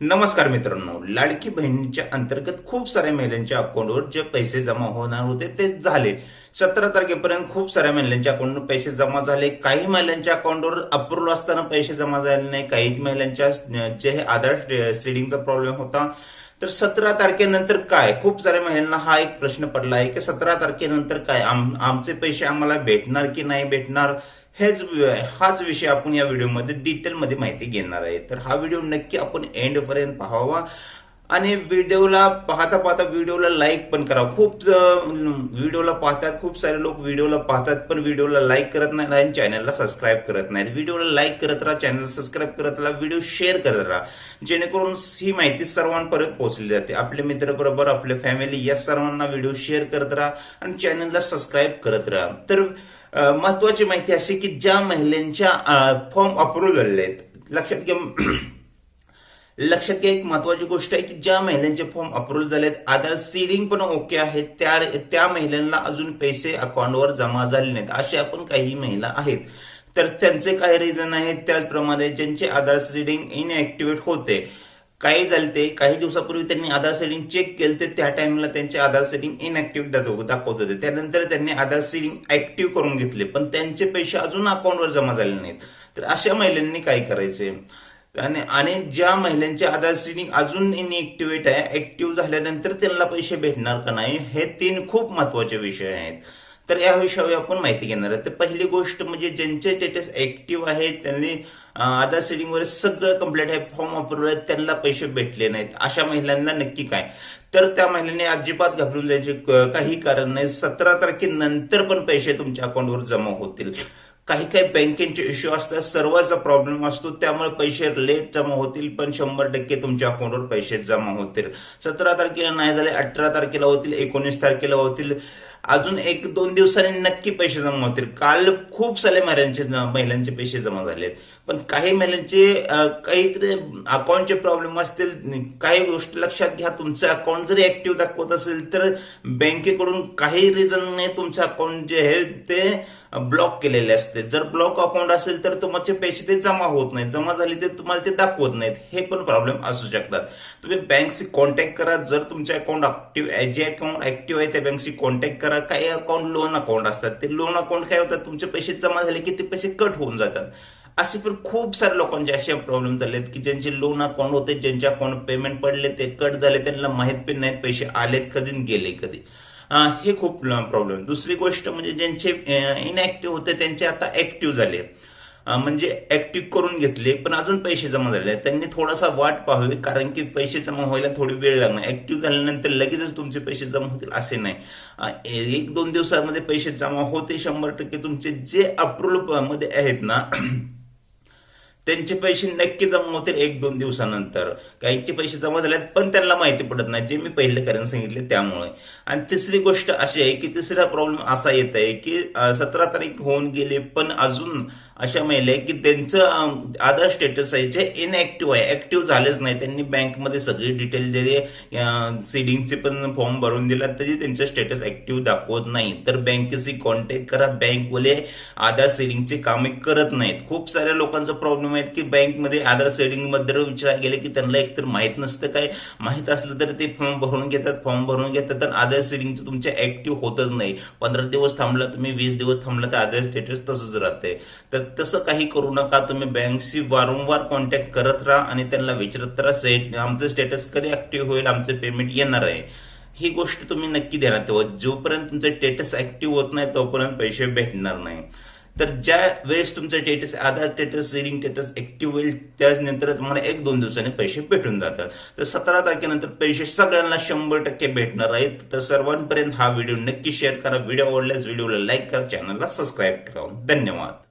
नमस्कार मित्रांनो लाडकी बहिणीच्या अंतर्गत खूप साऱ्या महिलांच्या अकाउंटवर जे पैसे जमा होणार होते ते झाले. सतरा तारखेपर्यंत खूप साऱ्या महिलांच्या अकाउंटवर पैसे जमा झाले. काही महिलांच्या अकाउंटवर अप्रूव्ह असताना पैसे जमा झाले नाही. काही महिलांच्या जे हे आधार सीडिंगचा प्रॉब्लेम होता. तर सतरा तारखेनंतर काय? खूप साऱ्या महिलांना हा एक प्रश्न पडला आहे की सतरा तारखेनंतर काय? आम आमचे पैसे आम्हाला भेटणार की नाही भेटणार? हेच हाच विषय आपण या व्हिडिओमध्ये डिटेलमध्ये माहिती घेणार आहे. तर हा व्हिडिओ नक्की आपण एंड पर्यंत पाहावा. आणि व्हिडिओला पाहता पाहता व्हिडिओला लाईक पण करा. खूप व्हिडिओला पाहतात खूप सारे लोक व्हिडिओला पाहतात पण व्हिडिओला लाईक करत नाही आणि चॅनलला सबस्क्राईब करत नाहीत. व्हिडिओला लाईक करत राहा चॅनल सबस्क्राईब करत राहा व्हिडिओ शेअर करत राहा. जेणेकरून ही माहिती सर्वांपर्यंत पोहोचली जाते. आपले मित्र बरोबर आपले फॅमिली या सर्वांना व्हिडिओ शेअर करत राहा आणि चॅनलला सबस्क्राईब करत राहा. तर महत्वाची माहिती अशी की ज्या महिलांच्या फॉर्म अप्रूव्ह झालेले आहेत लक्षात घ्या लक्षात घ्या एक महत्वाची गोष्ट आहे की ज्या महिलांचे फॉर्म अप्रूव्ह झालेत आधार सीडिंग पण ओके आहे त्या त्या महिलांना अजून पैसे अकाउंटवर जमा झाले नाहीत अशा पण काही महिला आहेत. तर त्यांचे काही रिझन आहेत त्याचप्रमाणे ज्यांचे आधार सीडिंग इनऍक्टिव्हेट होते काही झाले ते काही दिवसापूर्वी त्यांनी आधार सेटिंग चेक केलं ते त्या टाइमला त्यांचे आधार सेटिंग इनॅक्टिव्ह दाखवत होते. त्यानंतर त्यांनी आधार सेटिंग ऍक्टिव्ह करून घेतले पण त्यांचे पैसे अजून अकाउंटवर जमा झाले नाहीत. तर अशा महिलांनी काय करायचे? आणि आणि ज्या महिलांचे आधार सेटिंग अजून इनएक्टिव्हेट आहे ऍक्टिव्ह झाल्यानंतर त्यांना पैसे भेटणार का नाही हे तीन खूप महत्त्वाचे विषय आहेत. तर या विषयावर आपण माहिती घेणार आहे तर पहिली गोष्ट म्हणजे ज्यांचे स्टेटस ऍक्टिव्ह आहे त्यांनी आधार सेटिंगवर सगळं कंप्लीट आहे फॉर्म अप्रूव्ह आहे त्यांना पैसे भेटले नाहीत. अशा महिलांना नक्की काय? तर त्या महिलांनी अजिबात घाबरून जायचे काही कारण नाही. सतरा तारखेनंतर पण पैसे तुमच्या अकाउंटवर जमा होतील. काही काही बँकेचे इश्यू असतात सर्वांचा प्रॉब्लेम असतो त्यामुळे पैसे लेट जमा होतील पण शंभर टक्के तुमच्या अकाउंटवर पैसे जमा होतील. सतरा तारखेला नाही झाले अठरा तारखेला होतील एकोणीस तारखेला होतील. अजून एक दोन दिवसांनी नक्की पैसे जमा होतील. काल खूप सारे महिलांचे महिलांचे पैसे जमा झालेत. पण काही महिलांचे काहीतरी अकाउंटचे प्रॉब्लेम असतील काही गोष्टी लक्षात घ्या तुमचं अकाउंट जरी ऍक्टिव्ह दाखवत असेल तर बँकेकडून काही रिझनने तुमचं अकाउंट जे आहे ते ब्लॉक केलेले असते. जर ब्लॉक अकाउंट असेल तर तुमचे पैसे ते जमा होत नाहीत. जमा झाले ते तुम्हाला ते दाखवत नाहीत. हे पण प्रॉब्लेम असू शकतात. तुम्ही बँकशी कॉन्टॅक्ट करा. जर तुमचे अकाउंट ऍक्टिव्ह जे अकाउंट ऍक्टिव्ह आहे त्या बँकशी कॉन्टॅक्ट करा. काही अकाउंट लोन अकाउंट असतात. ते लोन अकाउंट काय होतात? तुमचे पैसे जमा झाले की ते पैसे कट होऊन जातात. असे पण खूप सारे लोकांचे असे प्रॉब्लेम झालेत की ज्यांचे लोन अकाउंट होते ज्यांचे अकाउंट पेमेंट पडले ते कट झाले त्यांना माहीत पण नाहीत पैसे आलेत कधी गेले कधी. हे खूप प्रॉब्लेम दुसरी गोष्ट म्हणजे ज्यांचे इनऍक्टिव्ह होते त्यांचे आता ऍक्टिव्ह झाले. म्हणजे ऍक्टिव्ह करून घेतले पण अजून पैसे जमा झाले. त्यांनी थोडासा वाट पाहावी कारण की पैसे जमा व्हायला थोडी वेळ लागणार. ऍक्टिव्ह झाल्यानंतर लगेचच तुमचे पैसे जमा होतील असे नाही. एक दोन दिवसामध्ये पैसे जमा होते शंभर टक्के. तुमचे जे अप्रुव्हमध्ये आहेत ना त्यांचे पैसे नक्की जमा होतील एक दोन दिवसानंतर. काहींचे पैसे जमा झालेत पण त्यांना माहिती पडत नाही. जे मी पहिले कारण सांगितले त्यामुळे. आणि तिसरी गोष्ट अशी आहे की तिसरा प्रॉब्लेम असा येत आहे की सतरा तारीख होऊन गेले पण अजून अशा महिला आहे की त्यांचं आधार स्टेटस आहे जे इनऍक्टिव्ह आहे. ऍक्टिव्ह झालेच नाही. त्यांनी बँकमध्ये सगळी डिटेल दिली. सीडिंगचे पण फॉर्म भरून दिला. तरी त्यांचं स्टेटस ऍक्टिव्ह दाखवत नाही. तर बँकेशी कॉन्टॅक्ट करा. बँकवाले आधार सेडिंगचे कामे करत नाहीत. खूप साऱ्या लोकांचा प्रॉब्लेम आहे की बँकमध्ये आधार सेडिंगबद्दल विचारायला गेले की त्यांना एकतर माहीत नसतं काय. माहीत असलं तर ते फॉर्म भरून घेतात फॉर्म भरून घेतात. तर आधार सेडिंगचं तुमच्या ऍक्टिव्ह होतच नाही. पंधरा दिवस थांबला तुम्ही वीस दिवस थांबला तर आधार स्टेटस तसंच राहते तर तसं काही करू नका. तुम्ही बँकशी वारंवार कॉन्टॅक्ट करत राहा आणि त्यांना विचारत राहा. सेट आमचं स्टेटस कधी ऍक्टिव्ह होईल? आमचं पेमेंट येणार आहे. ही गोष्ट तुम्ही नक्की देणार तेव्हा जोपर्यंत तुमचं स्टेटस ऍक्टिव्ह होत नाही तोपर्यंत पैसे भेटणार नाही. तर ज्या वेळेस तुमचं status Aadhaar status seeding status active होईल त्यानंतर तुम्हाला एक दोन दिवसांनी पैसे भेटून जातात. तर सतरा तारखेनंतर पैसे सगळ्यांना शंभर टक्के भेटणार आहेत. तर सर्वांपर्यंत हा व्हिडिओ नक्की शेअर करा. व्हिडिओ आवडल्यास व्हिडिओला लाईक करा. चॅनलला सबस्क्राईब करा. धन्यवाद.